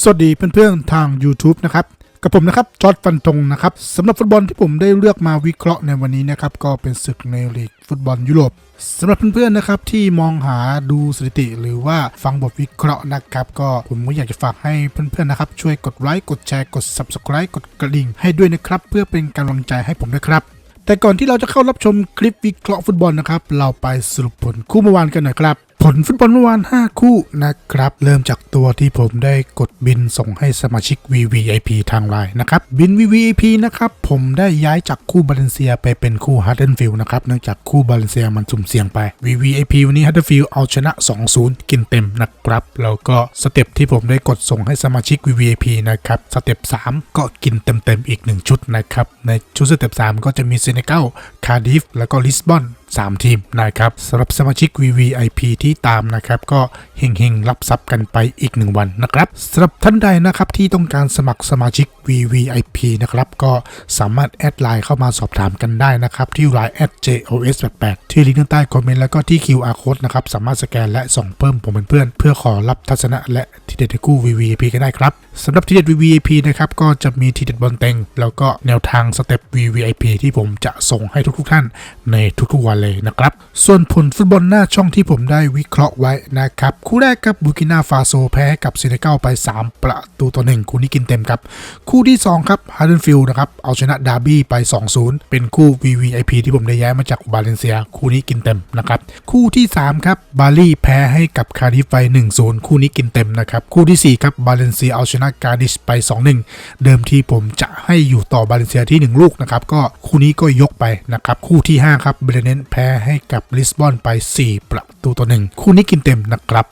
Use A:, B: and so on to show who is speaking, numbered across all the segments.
A: สวัสดีเพื่อนๆทาง YouTube นะครับ กับผมนะครับจอร์ดฟันธงนะครับสำหรับฟุตบอลที่ผมได้เลือกมาวิเคราะห์ในวันนี้นะครับ ก็เป็นศึกในลีกฟุตบอลยุโรปสำหรับเพื่อนๆนะครับที่มองหาดูสถิติหรือว่าฟังบทวิเคราะห์นะครับ ก็ผมก็อยากจะฝากให้เพื่อนๆนะครับ ช่วยกดไลค์กดแชร์กด Subscribe กดกระดิ่งให้ด้วยนะครับ เพื่อเป็นกำลังใจให้ผมด้วยครับ แต่ก่อนที่เราจะเข้ารับชมคลิปวิเคราะห์ฟุตบอลนะครับ เราไปสรุปผลคู่เมื่อวานกันหน่อยครับผลฟุตบอลเมื่อวาน 5 คู่นะครับ เริ่มจากตัวที่ผมได้กดบินส่งให้สมาชิก VVIP ทางไลน์นะครับ บิน VVIP นะครับ ผมได้ย้ายจากคู่บาเลนเซียไปเป็นคู่ h a r d e n f i e l d นะครับ เนื่องจากคู่บาเลนเซียมันสุ่มเสี่ยงไป VVIP วันนี้ h a r d e n f i e l d เอาชนะ 2-0 กินเต็มนะครับ แล้วก็สเต็ปที่ผมได้กดส่งให้สมาชิก VVIP นะครับ สเต็ป 3 ก็กินเต็มๆอีก 1 ชุดนะครับ ในชุดสเต็ป 3 ก็จะมีเซเนกัล คาร์ดิฟ แล้วก็ลิสบอน 3 ทีมนะครับสำหรับสมาชิก VVIP ที่ตามนะครับ ก็เฮงๆรับทรัพย์กันไปอีก 1 วันนะครับสำหรับท่านใดนะครับที่ต้องการสมัครสมาชิก VVIP นะครับก็สามารถแอดไลน์เข้ามาสอบถามกันได้นะครับที่ไลน์ @jos88 ที่ลิงก์ด้านใต้คอมเมนต์แล้วก็ที่ QR code นะครับสามารถสแกนและส่งเพิ่มผมเป็นเพื่อน เพื่อขอรับทัศนะและทีเด็ดในคู่ VVIP กันได้ครับ สำหรับทีเด็ด VVIP นะครับก็จะมีทีเด็ดบอลเต็ง แล้วก็แนวทางสเต็ป VVIP ที่ผมจะส่งให้ทุกๆท่านในทุกๆวันเลยนะครับ ส่วนผลฟุตบอลหน้าช่องที่ผมได้วิเคราะห์ไว้นะครับ คู่แรกครับบูกินาฟาโซแพ้กับเซเนกัลไป 3 ประตูต่อ1คู่นี้กินเต็มครับ คู่ที่ 2 ครับฮาร์เดนฟิลด์นะครับเอาชนะดาร์บี้ไป 2-0 เป็นคู่ VVIP ที่ผมได้ย้ายมาจากบาเลนเซีย คู่นี้กินเต็มนะครับคู่ที่3ครับบาลีแพ้ให้กับคาริฟไป1-0 คู่นี้กินเต็มนะครับคู่ที่4ครับบาเลนเซียเอาชนะการดิชไป 2-1 เดิมที่ผมจะให้อยู่ต่อบาเลนเซียที่ 1 ลูกนะครับ ก็คู่นี้ก็ยกไปนะครับ คู่ที่ 5 ครับเบรเนนแพ้ให้กับลิสบอนไป 4 ประตูต่อ1คู่นี้กินเต็มนะครับ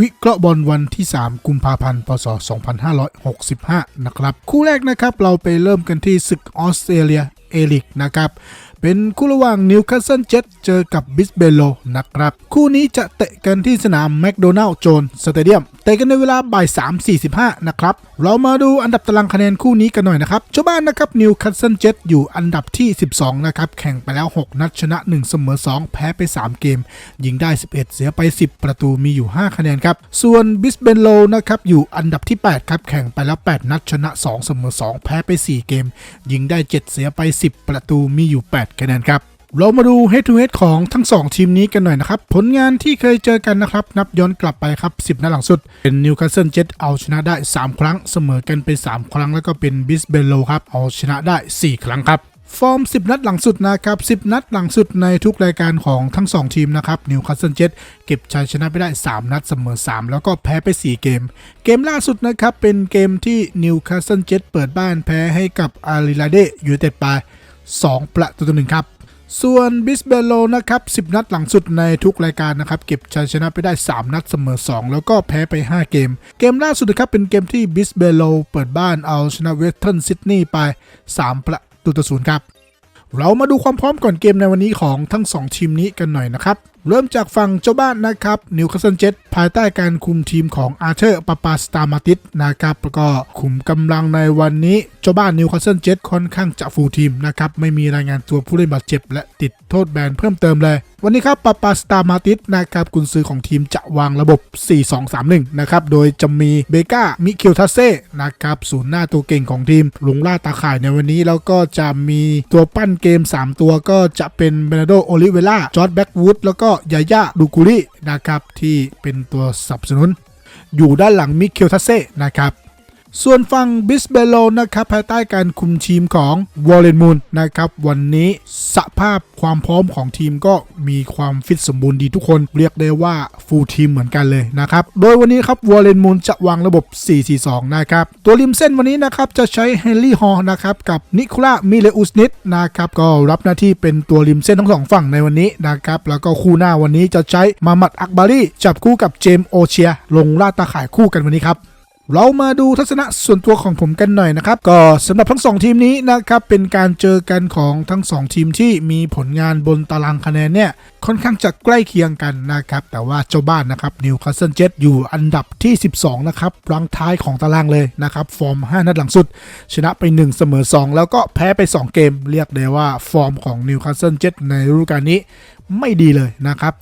A: วิเคราะห์บอลวันที่ 3 กุมภาพันธ์ พศ 2565 นะครับ คู่แรกนะครับ เราไปเริ่มกันที่ศึกออสเตรเลียเอลิกนะครับเป็นคู่ระหว่างนิวคาสเซิลเจ็ตเจอกับบิสเบโลนะครับ คู่นี้จะเตะกันที่สนามแมคโดนัลล์โจนสเตเดียมเตะกันในเวลาบ่าย 3.45 นะครับ เรามาดูอันดับตารางคะแนนคู่นี้กันหน่อยนะครับเจ้าบ้านนะครับนิวคาสเซิลเจ็ตอยู่อันดับที่ 12 นะครับ แข่งไปแล้ว 6 นัดชนะ 1 เสมอ 2 แพ้ไป 3 เกม ยิงได้ 11 เสียไป 10 ประตูมีอยู่ 5 คะแนนครับ ส่วนบิสเบโลนะครับอยู่อันดับที่ 8 ครับ แข่งไปแล้ว 8 นัดชนะ 2 เสมอ 2 แพ้ไป 4 เกม ยิงได้ 7 เสียไป 10 ประตูมีอยู่ 8คะแนนครับเรามาดู head to head ของทั้ง 2 ทีมนี้กันหน่อยนะครับ ผลงานที่เคยเจอกันนะครับ นับย้อนกลับไปครับ 10 นัดหลังสุด เป็นนิวคาสเซิลเจ็ตเอาชนะได้ 3 ครั้ง เสมอกันไป 3 ครั้ง แล้วก็เป็นบิสเบโลครับ เอาชนะได้ 4 ครั้งครับ ฟอร์ม 10 นัดหลังสุดนะครับ 10 นัดหลังสุดในทุกรายการของทั้ง 2 ทีมนะครับนิวคาสเซิลเจ็ตเก็บชัยชนะไปได้ 3 นัดเสมอ 3 แล้วก็แพ้ไป 4 เกม เกมล่าสุดนะครับเป็นเกมที่นิวคาสเซิลเจ็ตเปิดบ้านแพ้ให้กับอาริลาเดยูเต็ดไป 2 ประตูต่อหนึ่งครับ ส่วนบิสเบโลนะครับ 10 นัดหลังสุดในทุกรายการนะครับ เก็บชัยชนะไปได้ 3 นัดเสมอ 2 แล้วก็แพ้ไป 5 เกม เกมล่าสุดนะครับ เป็นเกมที่บิสเบโลเปิดบ้านเอาชนะเวสเทิร์นซิดนีย์ไป 3 ประตูต่อศูนย์ครับ เรามาดูความพร้อมก่อนเกมในวันนี้ของทั้ง 2 ทีมนี้กันหน่อยนะครับ เริ่มจากฝั่งเจ้าบ้านนะครับนิวคาสเซิลเจ็ตภายใต้การคุมทีมของอาร์เธอร์ปาปาสตามาติสนะครับแล้วก็คุมกำลังในวันนี้เจ้าบ้านนิวคาสเซิลเจ็ตค่อนข้างจะฟูลทีมนะครับไม่มีรายงานตัวผู้เล่นบาดเจ็บ และติดโทษแบนเพิ่มเติมเลย วันนี้ครับปาปาสตามาติสนะครับกุนซือของทีมจะวางระบบ 4-2-3-1 นะครับโดยจะมีเบก้ามิเคลทัสเซ่นะครับศูนย์หน้าตัวเก่งของทีมลงล่าตาข่ายในวันนี้แล้วก็จะมีตัวปั้นเกม 3 ตัวก็จะเป็นเบนโดโอลิเวล่าจอร์ดแบ็กวูดแล้วก็ยาย่าดูกุรินะครับที่เป็นตัวสนับสนุน อยู่ด้านหลังมิเคลทัสเซ่นะครับ ส่วนฝั่งบิสเบโลนะครับภายใต้การคุมทีมของวอลเลนมูนนะครับวันนี้สภาพความพร้อมของทีมก็มีความฟิตสมบูรณ์ดีทุกคนเรียกได้ว่าฟูลทีมเหมือนกันเลยนะครับโดยวันนี้ครับวอลเลนมูนจะวางระบบ 4-4-2 นะครับตัวริมเส้นวันนี้นะครับจะใช้เฮนรี่ฮอร์นะครับกับนิโคล่ามิเลอุสนิตนะครับก็รับหน้าที่เป็นตัวริมเส้นทั้งสองฝั่งในวันนี้นะครับแล้วก็คู่หน้าวันนี้จะใช้มามัดอักบารีจับคู่กับเจมส์โอเชีย ลงล่าตาข่ายคู่กันวันนี้ครับ เรามาดูทัศนะส่วนตัวของผมกันหน่อยนะครับ ก็สำหรับทั้ง 2 ทีมนี้นะครับ เป็นการเจอกันของทั้ง 2 ทีมที่มีผลงานบนตารางคะแนนเนี่ย ค่อนข้างจะใกล้เคียงกันนะครับ แต่ว่าเจ้าบ้านนะครับนิวคาสเซิลเจ็ตอยู่อันดับที่ 12 นะครับรังท้ายของตารางเลยนะครับ ฟอร์ม 5 นัดหลังสุด ชนะไป 1 เสมอ 2 แล้วก็แพ้ไป 2 เกม เรียกได้ว่าฟอร์มของนิวคาสเซิลเจ็ตในฤดูกาลนี้ ไม่ดีเลยนะครับ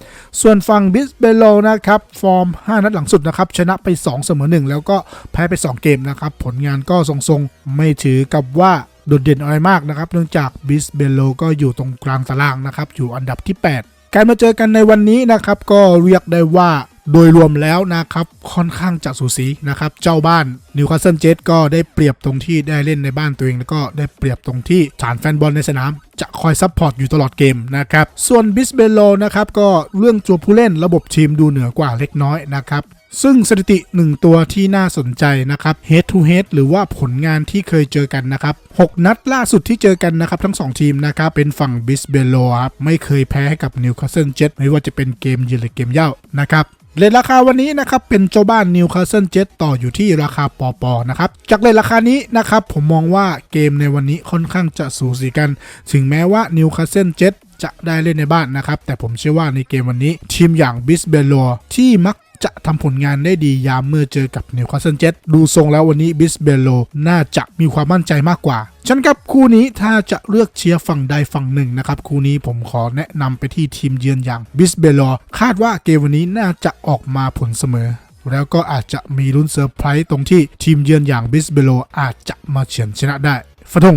A: ส่วนฝั่งบิสเบโลนะครับ ฟอร์ม 5 นัดหลังสุดนะครับ ชนะไป 2 เสมอ 1 แล้วก็แพ้ไป 2 เกมนะครับ ผลงานก็ทรงๆ ไม่ถือกับว่าโดดเด่นอะไรมากนะครับ เนื่องจากบิสเบโลก็อยู่ตรงกลางตารางนะครับ อยู่อันดับที่ 8 การมาเจอกันในวันนี้นะครับ ก็เรียกได้ว่า โดยรวมแล้วนะครับค่อนข้างจะสูสีนะครับ เจ้าบ้านนิวคาสเซิลเจ็ตก็ได้เปรียบตรงที่ได้เล่นในบ้านตัวเอง แล้วก็ได้เปรียบตรงที่ฐานแฟนบอลในสนาม จะคอยซัพพอร์ตอยู่ตลอดเกมนะครับ ส่วนบิสเบโลนะครับก็เรื่องตัวผู้เล่นระบบทีมดูเหนือกว่าเล็กน้อยนะครับซึ่งสถิติ 1 ตัวที่น่าสนใจนะครับ head to head หรือว่าผลงานที่เคยเจอกันนะครับ 6 นัดล่าสุดที่เจอกันนะครับ ทั้ง 2 ทีมนะครับ เป็นฝั่งบิสเบโลครับ ไม่เคยแพ้ให้กับนิวคาสเซิลเจ็ตไม่ว่าจะเป็นเกมเยือนหรือเกมเย่านะครับ เลทราคาวันนี้นะครับเป็นเจ้าบ้านนิวคาสเซิลเจ็ตต่ออยู่ที่ราคาปอปอนะครับจากเลทราคานี้นะครับผมมองว่าเกมในวันนี้ค่อนข้างจะสูสีกัน ถึงแม้ว่านิวคาสเซิลเจ็ตจะได้เล่นในบ้านนะครับ แต่ผมเชื่อว่าในเกมวันนี้ทีมอย่างบิสเบโลที่มัก จะทำผลงานได้ดียามเมื่อเจอกับนิวคาสเซิลเจ็ตดูทรงแล้ววันนี้บิสเบโลน่าจะมีความมั่นใจมากกว่าฉันครับคู่นี้ถ้าจะเลือกเชียร์ฝั่งใดฝั่งหนึ่งนะครับ คู่นี้ผมขอแนะนำไปที่ทีมเยือนอย่างบิสเบโลคาดว่าเกมวันนี้น่าจะออกมาผลเสมอแล้วก็อาจจะมีลุ้นเซอร์ไพรส์ตรงที่ทีมเยือนอย่างบิสเบโลอาจจะมาเฉือนชนะได้ฟะทง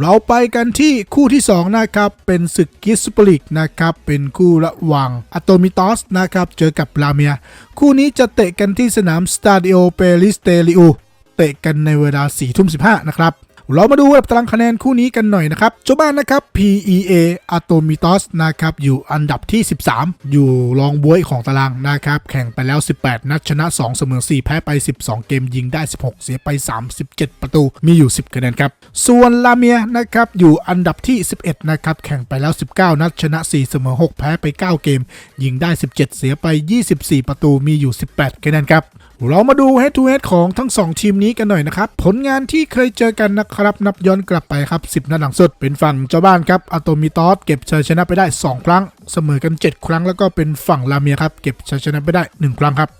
A: เราไปกันที่คู่ที่ 2 นะครับ เป็นศึกกิสซูเปร์ลีกนะครับ เป็นคู่ระหว่างอะโตมิตอสนะครับ เจอกับลาเมีย คู่นี้จะเตะกันที่สนามสตาดิโอเปริสเตลิอูเตะกันในเวลา4ทุ่ม15นะครับ เรามาดูอันดับตารางคะแนนคู่นี้กันหน่อยนะครับเจ้าบ้านนะครับ PEA a t o m i t o s นะครับอยู่อันดับที่ 13 อยู่รองบวยของตารางนะครับ แข่งไปแล้ว 18 นัดชนะ 2 เสมอ 4 แพ้ไป 12 เกมยิงได้ 16 เสียไป 37 ประตูมีอยู่ 10 คะแนนครับ ส่วนลาเมียนะครับอยู่อันดับที่ 11 นะครับ แข่งไปแล้ว 19 นัดชนะ 4 เสมอ 6 แพ้ไป 9 เกม ยิงได้ 17 เสียไป 24 ประตูมีอยู่ 18 คะแนนครับ เรามาดู head to head ของทั้ง 2 ทีมนี้กันหน่อยนะครับ ผลงานที่เคยเจอกันนะครับนับย้อนกลับไปครับ 10 นัดหลังสุด เป็นฝั่งเจ้าบ้านครับอะโตมิตอสเก็บชัยชนะไปได้ 2 ครั้ง เสมอกัน 7 ครั้งแล้วก็เป็นฝั่งลาเมียครับเก็บชัยชนะไปได้ 1 ครั้งครับ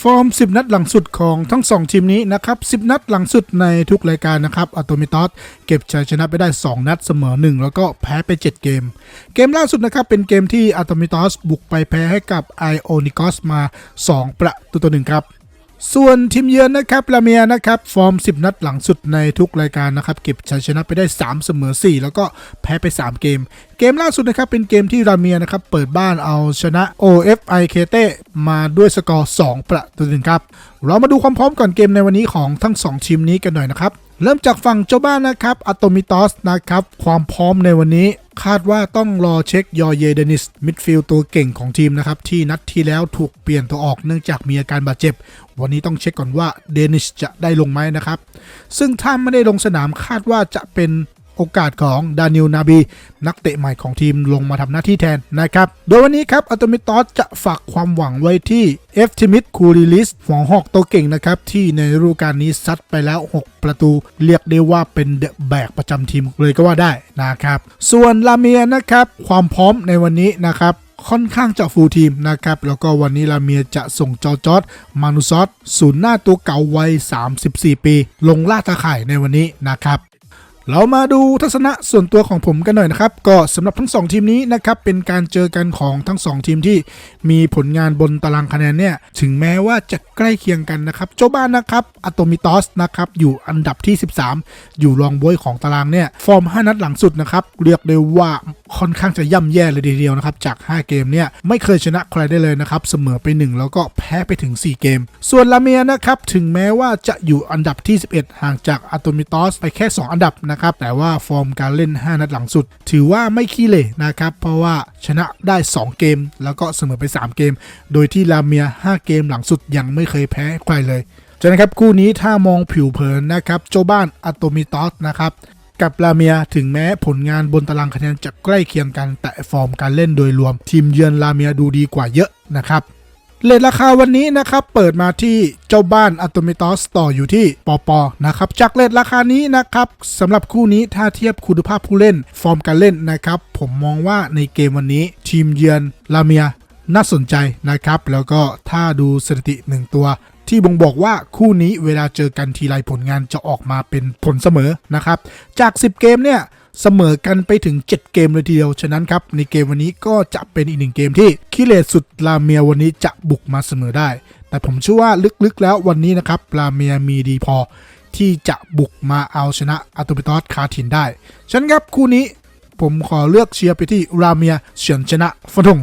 A: ฟอร์ม 10 นัดหลังสุดของทั้ง 2 ทีมนี้นะครับ 10 นัดหลังสุดในทุกรายการนะครับอะโตมิตอสเก็บชัยชนะไปได้ 2 นัดเสมอ 1 แล้วก็แพ้ไป 7 เกม เกมล่าสุดนะครับเป็นเกมที่อะโตมิตอสบุกไปแพ้ให้กับไอโอนิกอสมา 2 ประตูต่อหนึ่งครับ ส่วนทีมเยือนนะครับลาเมียนะครับ ฟอร์ม 10 นัดหลังสุดในทุกรายการนะครับ เก็บชัยชนะไปได้ 3 เสมอ 4 แล้วก็แพ้ไป 3 เกม เกมล่าสุดนะครับ เป็นเกมที่ลาเมียนะครับ เปิดบ้านเอาชนะ OFI k t มาด้วยสกอร์ 2 ประตูหนึ่งครับ เรามาดูความพร้อมก่อนเกมในวันนี้ของทั้ง 2 ทีมนี้กันหน่อยนะครับ เริ่มจากฝั่งเจ้าบ้านนะครับอะโตมิตอสนะครับความพร้อมในวันนี้ คาดว่าต้องรอเช็คยอเยเดนิสมิดฟิลด์ตัวเก่งของทีมนะครับ ที่นัดที่แล้วถูกเปลี่ยนตัวออกเนื่องจากมีอาการบาดเจ็บ วันนี้ต้องเช็คก่อนว่าเดนิสจะได้ลงไหมนะครับ ซึ่งถ้าไม่ได้ลงสนามคาดว่าจะเป็น โอกาสของดานิลนาบี นักเตะใหม่ของทีมลงมาทำหน้าที่แทนนะครับ โดยวันนี้ครับอัตโตมิตอสจะฝากความหวังไว้ที่เอฟทิมิดคูริลิสหัวหอกตัวเก่งนะครับ ที่ในฤดูกาลนี้ซัดไปแล้ว 6 ประตู เรียกได้ว่าเป็นเดอะแบกประจำทีมเลยก็ว่าได้นะครับ ส่วนลาเมียนะครับ ความพร้อมในวันนี้นะครับค่อนข้างจะฟูลทีมนะครับ แล้วก็วันนี้ลาเมียจะส่งจอจอดมานุซอสศูนย์หน้าตัวเก่าวัย 34 ปี ลงล่าตาข่ายในวันนี้นะครับ เรามาดูทัศนะส่วนตัวของผมกันหน่อยนะครับ ก็สำหรับทั้ง 2 ทีมนี้นะครับเป็นการเจอกันของทั้ง 2 ทีมที่มีผลงานบนตารางคะแนนเนี่ยถึงแม้ว่าจะใกล้เคียงกันนะครับเจ้าบ้านนะครับอะโตมิตอสนะครับอยู่อันดับที่ 13 อยู่รองบวยของตารางเนี่ยฟอร์ม 5 นัดหลังสุดนะครับเรียกได้ว่าค่อนข้างจะย่ำแย่เลยทีเดียวนะครับจาก 5 เกมเนี่ยไม่เคยชนะใครได้เลยนะครับเสมอไป 1 แล้วก็แพ้ไปถึง 4 เกม ส่วนลาเมียนะครับถึงแม้ว่าจะอยู่อันดับที่ 11 ห่างจากอะโตมิตอสไปแค่ 2 อันดับนะครับ แต่ว่าฟอร์มการเล่น 5 นัดหลังสุด ถือว่าไม่ขี้เหร่นะครับ เพราะว่าชนะได้ 2 เกม แล้วก็เสมอไป 3 เกม โดยที่ลาเมีย 5 เกมหลังสุดยังไม่เคยแพ้ใครเลยฉะนั้นครับคู่นี้ถ้ามองผิวเผินนะครับเจ้าบ้านอะโตมิตอสนะครับกับลาเมียถึงแม้ผลงานบนตารางคะแนนจะใกล้เคียงกัน แต่ฟอร์มการเล่นโดยรวม ทีมเยือนลาเมียดูดีกว่าเยอะนะครับ เลทราคาวันนี้นะครับเปิดมาที่เจ้าบ้านอะโตมิตอสต่ออยู่ที่ปอปอนะครับจากเลทราคานี้นะครับสำหรับคู่นี้ถ้าเทียบคุณภาพผู้เล่น ฟอร์มการเล่นนะครับ ผมมองว่าในเกมวันนี้ ทีมเยือนลาเมียน่าสนใจนะครับ แล้วก็ถ้าดูสถิติหนึ่งตัว ที่บ่งบอกว่าคู่นี้เวลาเจอกันทีไรผลงานจะออกมาเป็นผลเสมอนะครับ จาก 10 เกมเนี่ย เสมอกันไปถึง 7 เกมเลยทีเดียว ฉะนั้นครับ ในเกมวันนี้ก็จะเป็นอีกหนึ่งเกมที่คิเลสสุดลาเมียวันนี้จะบุกมาเสมอได้ แต่ผมเชื่อว่าลึกๆแล้ววันนี้นะครับลาเมียมีดีพอ ที่จะบุกมาเอาชนะอัตโตปิตอสคาทินได้ ฉะนั้นครับคู่นี้ผมขอเลือกเชียร์ไปที่ราเมียเฉียนชนะฟันธง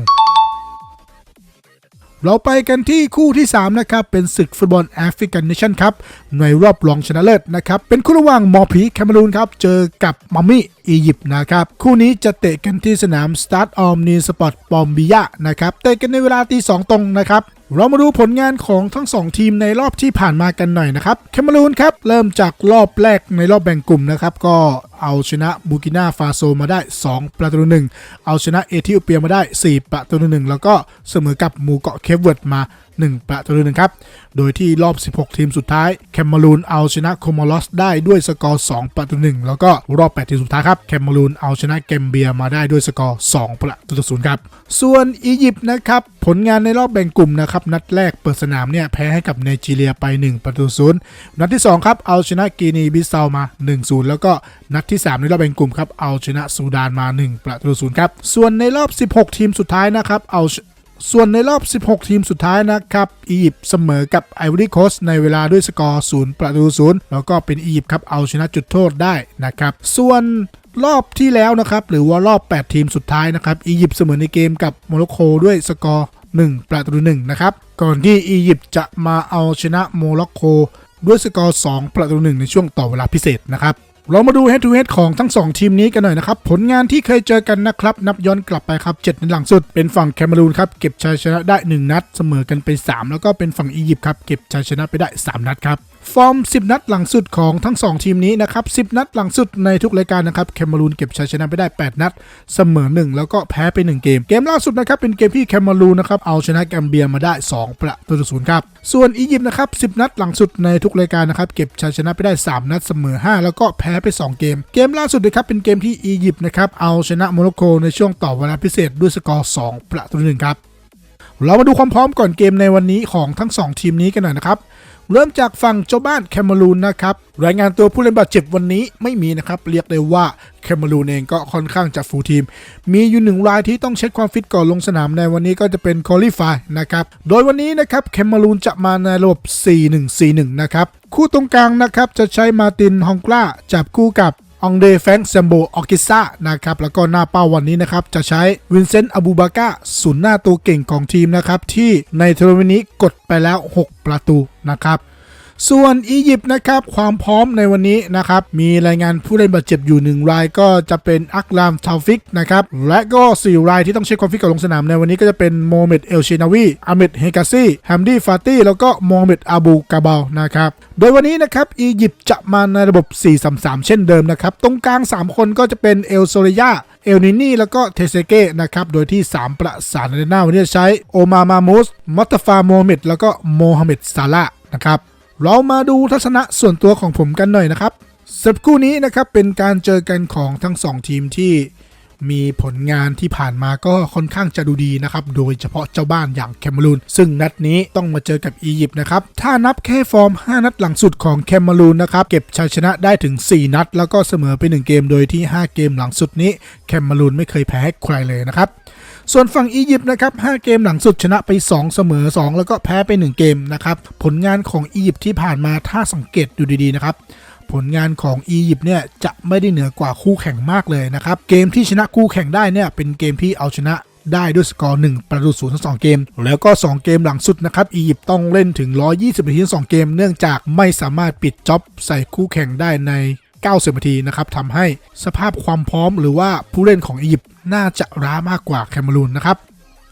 A: เราไปกันที่คู่ที่ 3 นะครับ เป็นศึกฟุตบอลแอฟริกันเนชั่นครับในรอบรองชนะเลิศนะครับ เป็นคู่ระหว่างมอผีแคเมรูนครับ เจอกับมัมมี่อียิปต์นะครับ คู่นี้จะเตะกันที่สนามสตาร์ทออมนีสปอร์ตปอมบิยะนะครับเตะกันในเวลาตีสองตรงนะครับเรามาดูผลงานของทั้ง 2 ทีมในรอบที่ผ่านมากันหน่อยนะครับแคเมรูนครับ เริ่มจากรอบแรกในรอบแบ่งกลุ่มนะครับ ก็เอาชนะบูกินาฟาโซมาได้ 2 ประตูหนึ่งเอาชนะเอธิโอเปียมาได้ 4 ประตูหนึ่งแล้วก็เสมอกับหมู่เกาะเคปเวิร์ดมา1 ประตูหนึ่งครับ โดยที่รอบ 16 ทีมสุดท้ายแคมเมรูนเอาชนะโคโมลอสได้ด้วยสกอร์ 2 ประตูหนึ่งแล้วก็รอบ 8 ทีมสุดท้ายครับแคมเมรูนเอาชนะเกมเบียมาได้ด้วยสกอร์ 2 ประตูต่อศูนย์ครับ ส่วนอียิปต์นะครับผลงานในรอบแบ่งกลุ่มนะครับนัดแรกเปิดสนามเนี่ยแพ้ให้กับไนจีเรียไป 1 ประตูศูนย์นัดที่ 2 ครับ เอาชนะกีนีบิสซาวมา 1-0 แล้วก็นัดที่ 3 ในรอบแบ่งกลุ่มครับเอาชนะซูดานมา 1 ประตูศูนย์ครับส่วนในรอบ 16 ทีมสุดท้ายนะครับเอา ส่วนในรอบ 16 ทีมสุดท้ายนะครับ อียิปต์เสมอกับไอวอรี่โคสในเวลาด้วยสกอร์ 0 ประตูศูนย์แล้วก็เป็นอียิปต์ครับ เอาชนะจุดโทษได้นะครับ ส่วนรอบที่แล้วนะครับ หรือว่ารอบ 8 ทีมสุดท้ายนะครับ อียิปต์เสมอในเกมกับโมร็อกโกด้วยสกอร์ 1 ประตู1นะครับ ก่อนที่อียิปต์จะมาเอาชนะโมร็อกโกด้วยสกอร์ 2 ประตู1ในช่วงต่อเวลาพิเศษนะครับ เรามาดู head to head ของทั้ง 2 ทีมนี้กันหน่อยนะครับ ผลงานที่เคยเจอกันนะครับ นับย้อนกลับไปครับ7นัดหลังสุด เป็นฝั่งแคเมรูนครับ เก็บชัยชนะได้ 1 นัด เสมอกันไป 3 แล้วก็เป็นฝั่งอียิปต์ครับ เก็บชัยชนะไปได้ 3 นัดครับ ฟอร์ม 10 นัดหลังสุดของทั้ง 2 ทีมนี้นะครับ 10 นัดหลังสุดในทุกรายการนะครับแคเมรูนเก็บชัยชนะไปได้ 8 นัด เสมอ 1 แล้วก็แพ้ไป 1 เกม เกมล่าสุดนะครับ เป็นเกมที่แคเมรูนนะครับเอาชนะแกมเบียมาได้ 2 ประตูต่อศูนย์ครับ ส่วนอียิปต์นะครับ 10 นัดหลังสุดในทุกรายการนะครับเก็บชัยชนะไปได้ 3 นัดเสมอ 5 แล้วก็แพ้ไป 2 เกม เกมล่าสุดนะครับเป็นเกมที่อียิปต์นะครับเอาชนะโมร็อกโกในช่วงต่อเวลาพิเศษด้วยสกอร์ 2 ประตูต่อหนึ่งครับเรามาดูความพร้อมก่อนเกมในวันนี้ของทั้ง 2 ทีมนี้กันหน่อยนะครับ เริ่มจากฝั่งเจ้าบ้านแคเมรูนนะครับรายงานตัวผู้เล่นบาดเจ็บวันนี้ไม่มีนะครับ เรียกได้ว่าแคเมรูนเองก็ค่อนข้างจะฟูลทีม มีอยู่หนึ่งรายที่ต้องเช็คความฟิตก่อนลงสนามในวันนี้ก็จะเป็นคอลี่ฟายนะครับ โดยวันนี้นะครับแคเมรูนจะมาในระบบ 4-1-4-1 นะครับ คู่ตรงกลางนะครับจะใช้มาตินฮองกล้าจับคู่กับ องเดแฟรงเซมโบออกิซ่านะครับแล้วก็หน้าเป้าวันนี้นะครับจะใช้วินเซนต์อบูบาก้าศูนย์หน้าตัวเก่งของทีมนะครับที่ในทัวร์นาเมนต์นี้กดไปแล้ว 6 ประตูนะครับ ส่วนอียิปต์นะครับความพร้อมในวันนี้นะครับมีรายงานผู้เล่นบาดเจ็บอยู่หนึ่งรายก็จะเป็นอักรามทาวฟิกนะครับและก็สี่รายที่ต้องเช็คความฟิตก่อนลงสนามในวันนี้ก็จะเป็นโมเหม็ดเอลเชนาวีอาเมดเฮกาซีแฮมดี้ฟาตี้แล้วก็โมเหม็ดอาบูกาบาลนะครับโดยวันนี้นะครับอียิปต์จะมาในระบบ 4-3-3 เช่นเดิมนะครับตรงกลาง 3 คนก็จะเป็นเอลโซเรยาเอลนินี่แล้วก็เทเซเก้นะครับ โดยที่ 3 ประสานในหน้าวันนี้ใช้โอมามามูสมัตตาฟาโมเหม็ดแล้วก็โมฮัมเหม็ดซาลานะครับ เรามาดูทัศนะส่วนตัวของผมกันหน่อยนะครับสำหรับคู่นี้นะครับเป็นการเจอกันของทั้ง 2 ทีมที่มีผลงานที่ผ่านมาก็ค่อนข้างจะดูดีนะครับ โดยเฉพาะเจ้าบ้านอย่างแคเมรูน ซึ่งนัดนี้ต้องมาเจอกับอียิปต์นะครับ ถ้านับแค่ฟอร์ม 5 นัดหลังสุดของแคเมรูนนะครับ เก็บชัยชนะได้ถึง 4 นัด แล้วก็เสมอไป 1 เกม โดยที่ 5 เกมหลังสุดนี้แคเมรูนไม่เคยแพ้ให้ใครเลยนะครับ ส่วนฝั่งอียิปต์นะครับ5เกมหลังสุดชนะไป 2 เสมอ 2 แล้วก็แพ้ไป 1 เกมนะครับผลงานของอียิปต์ที่ผ่านมาถ้าสังเกตดูดีๆนะครับผลงานของอียิปต์เนี่ยจะไม่ได้เหนือกว่าคู่แข่งมากเลยนะครับเกมที่ชนะคู่แข่งได้เนี่ยเป็นเกมที่เอาชนะได้ด้วยสกอร์ 1 ประตูศูนย์ทั้งสเกม แล้วก็ 2 เกมหลังสุดนะครับ อียิปต์ต้องเล่นถึง 120นาทีทั้งสเกม เนื่องจากไม่สามารถปิดจ็อบใส่คู่แข่งได้ใน 90นาทีนะครับทำให้สภาพความพร้อมหรือว่าผู้เล่นของอียิปต์น่าจะร้ามากกว่าแคเมรูนนะครับ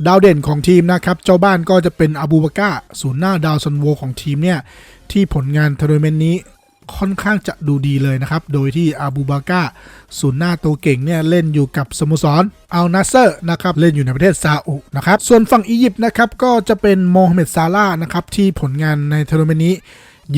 A: ดาวเด่นของทีมนะครับ เจ้าบ้านก็จะเป็นอาบูบาก้าศูนย์หน้าดาวซันโวของทีมเนี่ยที่ผลงานทัวร์นาเมนต์นี้ค่อนข้างจะดูดีเลยนะครับ โดยที่อาบูบาก้าศูนย์หน้าตัวเก่งเนี่ยเล่นอยู่กับสโมสรอัลนาเซอร์นะครับเล่นอยู่ในประเทศซาอุนะครับ ส่วนฝั่งอียิปต์นะครับก็จะเป็นโมฮัมเหม็ดซาลานะครับที่ผลงานในทัวร์นาเมนต์นี้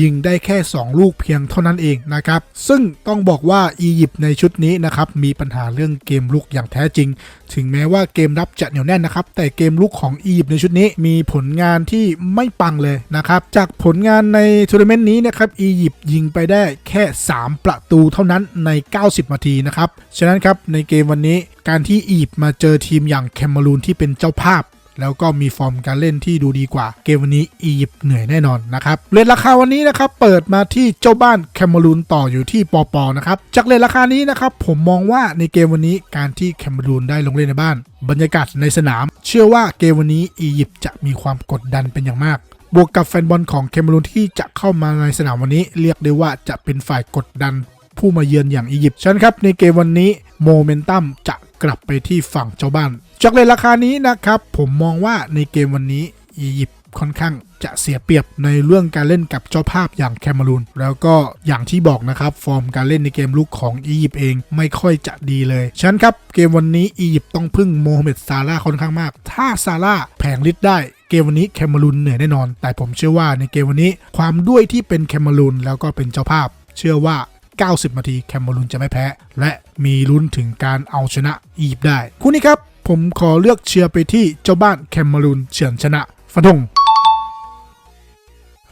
A: ยิงได้แค่ 2 ลูกเพียงเท่านั้นเองนะครับ ซึ่งต้องบอกว่าอียิปต์ในชุดนี้นะครับมีปัญหาเรื่องเกมลุกอย่างแท้จริง ถึงแม้ว่าเกมรับจะเหนียวแน่นนะครับ แต่เกมลุกของอียิปต์ในชุดนี้มีผลงานที่ไม่ปังเลยนะครับ จากผลงานในทัวร์นาเมนต์นี้นะครับอียิปต์ยิงไปได้แค่ 3 ประตูเท่านั้นใน 90 นาทีนะครับ ฉะนั้นครับในเกมวันนี้การที่อียิปต์มาเจอทีมอย่างแคเมรูนที่เป็นเจ้าภาพ แล้วก็มีฟอร์มการเล่นที่ดูดีกว่า เกมวันนี้อียิปต์เหนื่อยแน่นอนนะครับเรทราคาวันนี้นะครับเปิดมาที่เจ้าบ้านแคเมรูนต่ออยู่ที่ปอปอนะครับจากเรทราคานี้นะครับผมมองว่าในเกมวันนี้การที่แคเมรูนได้ลงเล่นในบ้าน บรรยากาศในสนาม เชื่อว่าเกมวันนี้อียิปต์จะมีความกดดันเป็นอย่างมากบวกกับแฟนบอลของแคเมรูนที่จะเข้ามาในสนามวันนี้เรียกได้ว่าจะเป็นฝ่ายกดดันผู้มาเยือนอย่างอียิปต์ฉะนั้นครับในเกมวันนี้โมเมนตัมจะ กลับไปที่ฝั่งเจ้าบ้าน จากเลยราคานี้นะครับ ผมมองว่าในเกมวันนี้อียิปต์ค่อนข้างจะเสียเปรียบในเรื่องการเล่นกับเจ้าภาพอย่างแคเมรูน แล้วก็อย่างที่บอกนะครับ ฟอร์มการเล่นในเกมลุกของอียิปต์เองไม่ค่อยจะดีเลยฉะนั้นครับเกมวันนี้อียิปต์ต้องพึ่งโมฮัมเหม็ดซาร่าค่อนข้างมาก ถ้าซาร่าแผงฤทธิ์ได้เกมวันนี้แคเมรูนเหนื่อยแน่นอน แต่ผมเชื่อว่าในเกมวันนี้ความด้วยที่เป็นแคเมรูนแล้วก็เป็นเจ้าภาพ เชื่อว่า 90 นาทีแคเมรูนจะไม่แพ้ และมีลุ้นถึงการเอาชนะอียิปต์ได้ คู่นี้ครับ ผมขอเลือกเชียร์ไปที่เจ้าบ้านแคเมรูนเฉือนชนะฟันธง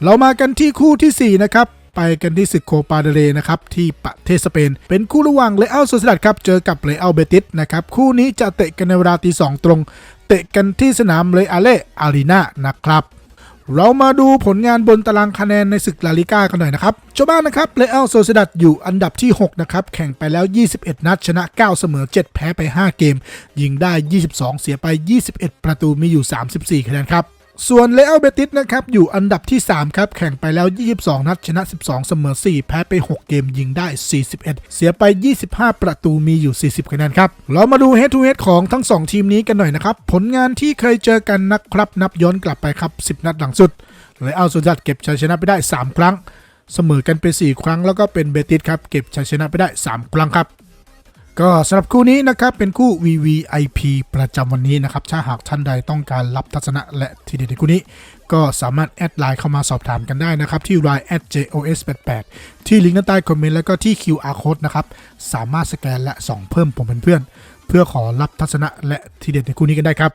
A: เรามากันที่คู่ทีสี่4 นะครับไปกันที่ศึกโคปาเดเรนะครับที่ประเทศสเปน เป็นคู่ระหว่างเลอัลโซซิดัดครับเจอกับเลอัลเบติสนะครับคู่นี้จะเตะกันในเวลาตีสองตรง เตะกันที่สนามเลอาเล่อารีนานะครับ เรามาดูผลงานบนตารางคะแนนในศึกลาลิก้ากันหน่อยนะครับเจ้าบ้านนะครับเลอัลโซซิดัดอยู่อันดับที่ 6 นะครับ แข่งไปแล้ว 21 นัด ชนะ 9 เสมอ 7 แพ้ไป 5 เกม ยิงได้ 22 เสียไป 21 ประตูมีอยู่ 34 คะแนนครับ ส่วนเลอัลเบติสนะครับอยู่อันดับที่ 3 ครับ แข่งไปแล้ว 22 นัด ชนะ 12 เสมอ 4 แพ้ไป 6 เกมยิงได้ 41 เสียไป 25 ประตูมีอยู่ 40คะแนนครับ เรามาดู head to head ของทั้ง 2 ทีมนี้กันหน่อยนะครับ ผลงานที่เคยเจอกันนะครับ นับย้อนกลับไปครับ 10 นัดหลังสุดเลอัลโซซิดัดเก็บชัยชนะไปได้ 3 ครั้ง เสมอกันไป 4 ครั้งแล้วก็เป็นเบติสครับเก็บชัยชนะไปได้ 3 ครั้งครับ ก็สำหรับคู่นี้นะครับเป็นคู่ VVIP ประจำวันนี้นะครับถ้าหากท่านใดต้องการรับทัศนะและทีเด็ดในคู่นี้ ก็สามารถแอดไลน์เข้ามาสอบถามกันได้นะครับที่ line @jos88 ที่ลิงก์ด้านใต้คอมเมนต์แล้วก็ที่ QR code นะครับสามารถสแกนและส่องเพิ่มผมเป็นเพื่อน เพื่อขอรับทัศนะและทีเด็ดในคู่นี้กันได้ครับ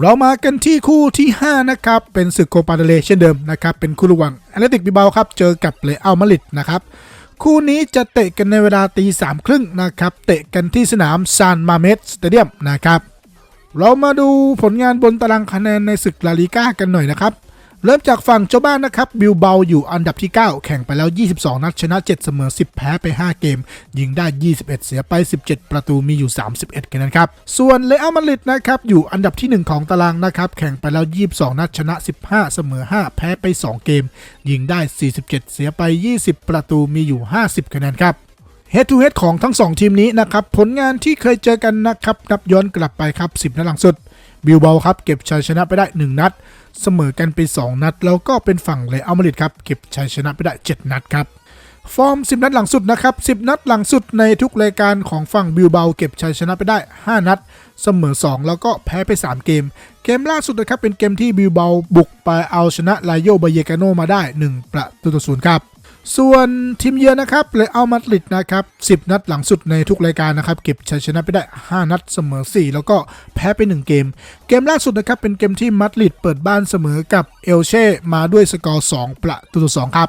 A: เรามากันที่คู่ที่ 5 นะครับ เป็นศึกโคปาเดเลเช่นเดิมนะครับ เป็นคู่ระหว่างแอตเลติกบิบาครับ เจอกับเลอัลมาริดนะครับ คู่นี้จะเตะกันในเวลาตีสามครึ่งนะครับ เตะกันที่สนามซานมาเมสสเตเดียมนะครับ เรามาดูผลงานบนตารางคะแนนในศึกลาลิก้ากันหน่อยนะครับ เริ่มจากฝั่งเจ้าบ้านนะครับบิลเบาอยู่อันดับที่ 9 แข่งไปแล้ว 22 นัดชนะ 7 เสมอ 10 แพ้ไป 5 เกม ยิงได้ 21 เสียไป 17 ประตูมีอยู่ 31คะแนนครับ ส่วนเลอัลมาดริดนะครับอยู่อันดับที่ 1 ของตารางนะครับ แข่งไปแล้ว 22 นัดชนะ 15 เสมอ 5 แพ้ไป 2 เกม ยิงได้ 47 เสียไป 20 ประตูมีอยู่ 50 คะแนนครับ Head to Head ของทั้ง 2 ทีมนี้นะครับผลงานที่เคยเจอกันนะครับนับย้อนกลับไปครับ 10 นัดหลังสุดบิลเบาครับเก็บชัยชนะไปได้ 1 นัด เสมอกันไป 2 นัด แล้วก็เป็นฝั่งเลอัลมาดริดครับเก็บชัยชนะไปได้ 7 นัดครับฟอร์ม 10 นัดหลังสุดนะครับ 10 นัดหลังสุดในทุกรายการของฝั่งบิลเบาเก็บชัยชนะไปได้ 5 นัด เสมอ 2 แล้วก็แพ้ไป 3 เกม เกมล่าสุดนะครับเป็นเกมที่บิลเบาบุกไปเอาชนะไลโยบาเยกาโนมาได้ 1 ประตูต่อศูนย์ครับ ส่วนทีมเยือนนะครับเลยเอัลมาดริดนะครับ10 นัดหลังสุดในทุกรายการนะครับ เก็บชัยชนะไปได้ 5 นัดเสมอ 4 แล้วก็แพ้ไป 1 เกม เกมล่าสุดนะครับ เป็นเกมที่มาดริดเปิดบ้านเสมอกับเอลเช่มาด้วยสกอร์ 2 ประตูต่อ2ครับ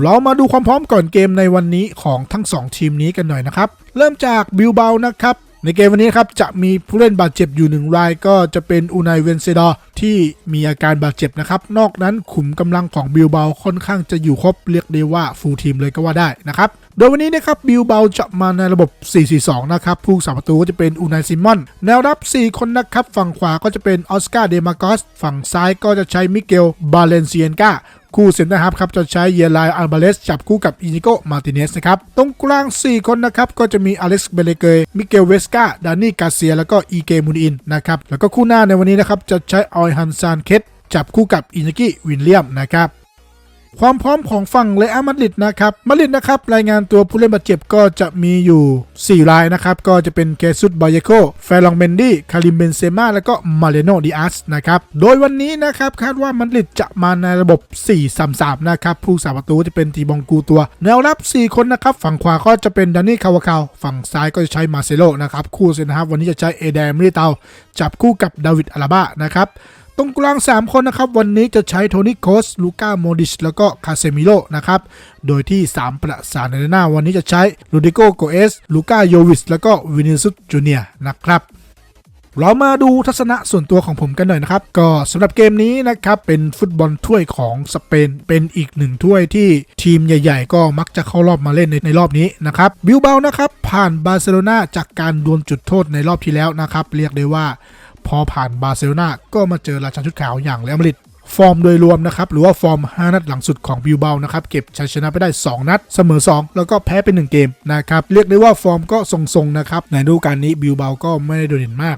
A: เรามาดูความพร้อมก่อนเกมในวันนี้ของทั้ง 2 ทีมนี้กันหน่อยนะครับ เริ่มจากบิลเบานะครับ ในเกมวันนี้ครับจะมีผู้เล่นบาดเจ็บอยู่หนึ่งรายก็จะเป็นอูนายเวนเซดอร์ที่มีอาการบาดเจ็บนะครับ นอกนั้นขุมกำลังของบิลเบาค่อนข้างจะอยู่ครบเรียกได้ว่าฟูลทีมเลยก็ว่าได้นะครับ โดยวันนี้นะครับบิลเบาจะมาในระบบ 4-4-2 นะครับ ผู้สาประตูก็จะเป็นอูนายซิมอน แนวรับ 4 คนนะครับ ฝั่งขวาก็จะเป็นออสการ์เดมากอสฝั่งซ้ายก็จะใช้มิเกลบาเลนเซียนกา คู่เซ็นเตอร์ฮับครับจะใช้เยลายอัลบาเลสจับคู่กับอินิโกมาติเนสนะครับ ตรงกลาง 4 คนนะครับ ก็จะมีอเล็กซ์เบเลเกยมิเกลเวสกาดานี่กาเซีย แล้วก็อีเกมูนอินนะครับ แล้วก็คู่หน้าในวันนี้นะครับจะใช้ออยฮันซานเคทจับคู่กับอินิกิวินเลียมนะครับ ความพร้อมของฝั่งเรอัลมาดริดนะครับมาดริดนะครับรายงานตัวผู้เล่นบาดเจ็บก็จะมีอยู่ 4 รายนะครับ ก็จะเป็นเกซุตบายโกเฟลองเมนดี้คาริมเบนเซม่าแล้วก็มาเลโนดิอาสนะครับ โดยวันนี้นะครับ คาดว่ามาดริดจะมาในระบบ 4-3-3 นะครับ ผู้สาประตูจะเป็นทีบองกูตัว แนวรับ 4 คนนะครับ ฝั่งขวาก็จะเป็นดานนี่คาวาคาวฝั่งซ้ายก็จะใช้มาเซโลนะครับคู่เซนนะครับวันนี้จะใช้เอเดมริเตาจับคู่กับดาวิดอาราบานะครับ ตรงกลาง 3 คนนะครับ วันนี้จะใช้โทนี่โคสลูก้าโมดิชแล้วก็คาเซมิโลนะครับ โดยที่ 3 ประสานในหน้าวันนี้จะใช้ลูดิโกโกเอสลูก้าโยวิสแล้วก็วินิซุสจูเนียนะครับเรามาดูทัศนะส่วนตัวของผมกันหน่อยนะครับ ก็สำหรับเกมนี้นะครับ เป็นฟุตบอลถ้วยของสเปน เป็นอีกหนึ่งถ้วยที่ทีมใหญ่ ๆ ก็มักจะเข้ารอบมาเล่นในในรอบนี้นะครับ บิลเบานะครับ ผ่านบาร์เซโลนาจากการดวลจุดโทษในรอบที่แล้วนะครับ เรียกได้ว่า พอผ่านบาร์เซโลนาก็มาเจอราชันชุดขาวอย่างเรอัลมาดริดฟอร์มโดยรวมนะครับ หรือว่าฟอร์ม 5 นัดหลังสุดของบิลเบานะครับ เก็บชัยชนะไปได้ 2 นัด เสมอ 2 แล้วก็แพ้ไป1เกมนะครับ เรียกได้ว่าฟอร์มก็ทรงๆนะครับ ในฤดูกาลนี้บิลเบาก็ไม่ได้โดดเด่นมาก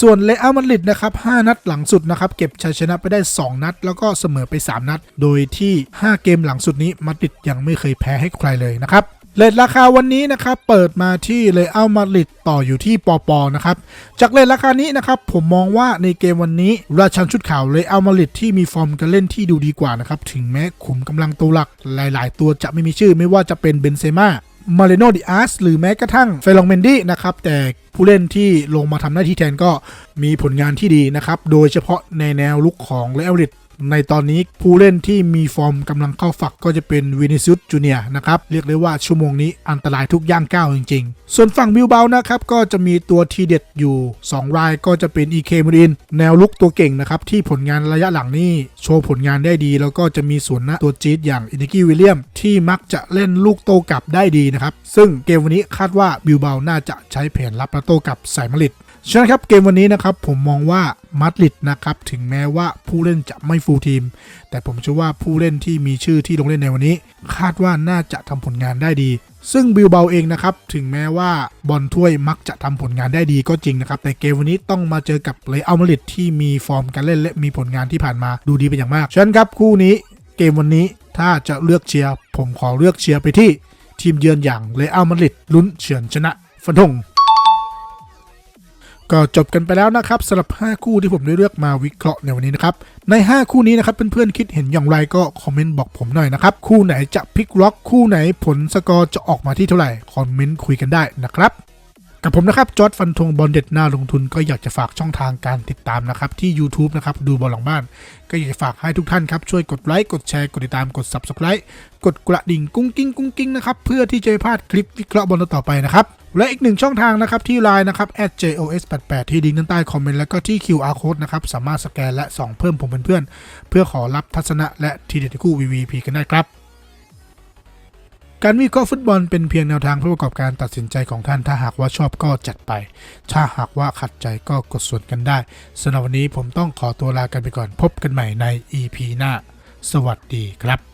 A: ส่วนเลอัลมาดริดนะครับ 5 นัดหลังสุดนะครับ เก็บชัยชนะไปได้ 2 นัด แล้วก็เสมอไป 3 นัด โดยที่ 5 เกมหลังสุดนี้มาดริดยังไม่เคยแพ้ให้ใครเลยนะครับ เลทราคาวันนี้นะครับเปิดมาที่เลอัลมาดริดต่ออยู่ที่ปอปอนะครับจากเลทราคานี้นะครับผมมองว่าในเกมวันนี้ราชันชุดขาวเลอัลมาดริดที่มีฟอร์มการเล่นที่ดูดีกว่านะครับถึงแม้ขุมกำลังตัวหลักหลาย ๆ ตัวจะไม่มีชื่อไม่ว่าจะเป็นเบนเซม่ามาเลโนดิอาสหรือแม้กระทั่งเฟลองเมนดี้นะครับแต่ผู้เล่นที่ลงมาทำหน้าที่แทนก็มีผลงานที่ดีนะครับโดยเฉพาะในแนวลุกของเลอัลมาดริด ในตอนนี้ผู้เล่นที่มีฟอร์มกำลังเข้าฝักก็จะเป็นวินิซุสจูเนียนะครับ เรียกได้ว่าชั่วโมงนี้อันตรายทุกย่างก้าวจริง ๆ ส่วนฝั่งบิลเบานะครับ ก็จะมีตัวทีเด็ดอยู่ 2 รายก็จะเป็นอีเคมูรินแนวลุกตัวเก่งนะครับ ที่ผลงานระยะหลังนี่โชว์ผลงานได้ดี แล้วก็จะมีส่วนหนะตัวจี๊ดอย่างอินิกี้วิลเลียม ที่มักจะเล่นลูกโตกลับได้ดีนะครับซึ่งเกมวันนี้คาดว่าบิลเบาน่าจะใช้แผนรับและโตกลับใส่มาดริด ฉะนั้นครับเกมวันนี้นะครับผมมองว่ามาดริดนะครับถึงแม้ว่าผู้เล่นจะไม่ฟูลทีม แต่ผมเชื่อว่าผู้เล่นที่มีชื่อที่ลงเล่นในวันนี้ คาดว่าน่าจะทำผลงานได้ดี ซึ่งบิลเบาเองนะครับถึงแม้ว่าบอลถ้วยมักจะทำผลงานได้ดีก็จริงนะครับแต่เกมวันนี้ต้องมาเจอกับเลอัลมาดริดที่มีฟอร์มการเล่นและมีผลงานที่ผ่านมาดูดีเป็นอย่างมากฉะนั้นครับคู่นี้เกมวันนี้ถ้าจะเลือกเชียร์ผมขอเลือกเชียร์ไปที่ทีมเยือนอย่างเลอัลมาดริดลุ้นเฉือนชนะฟันธง ก็จบกันไปแล้วนะครับสำหรับ 5 คู่ที่ผมได้เลือกมาวิเคราะห์ในวันนี้นะครับใน 5 คู่นี้นะครับเพื่อนๆคิดเห็นอย่างไรก็คอมเมนต์บอกผมหน่อยนะครับ คู่ไหนจะพลิกล็อกคู่ไหนผลสกอร์จะออกมาที่เท่าไหร่คอมเมนต์คุยกันได้นะครับกับผมนะครับจอร์ดฟันธงบอลเด็ดหน้าลงทุนก็อยากจะฝากช่องทางการติดตามนะครับ ที่ YouTube นะครับดูบอลหลังบ้าน ก็อยากจะฝากให้ทุกท่านครับ ช่วยกดไลค์กดแชร์กดติดตามกด Subscribe กดกระดิ่งกุ้งกิ้งกุ้งกิ้งนะครับ เพื่อที่จะไม่พลาดคลิปวิเคราะห์บอลต่อไปนะครับ และอีกหนึ่งช่องทางนะครับที่ไลน์นะครับ @jos88 ที่ลิงก์ด้านใต้คอมเมนต์แล้วก็ที่ QR code นะครับสามารถสแกนและส่องเพิ่มผมเป็นเพื่อนเพื่อขอรับทัศนะและทีเด็ดคู่ VVP กันได้ครับการวิเคราะห์ฟุตบอลเป็นเพียงแนวทางเพื่อประกอบการตัดสินใจของท่าน ถ้าหากว่าชอบก็จัดไป ถ้าหากว่าขัดใจก็กดส่วนกันได้สำหรับวันนี้ผมต้องขอตัวลากันไปก่อนพบกันใหม่ใน EP หน้า สวัสดีครับ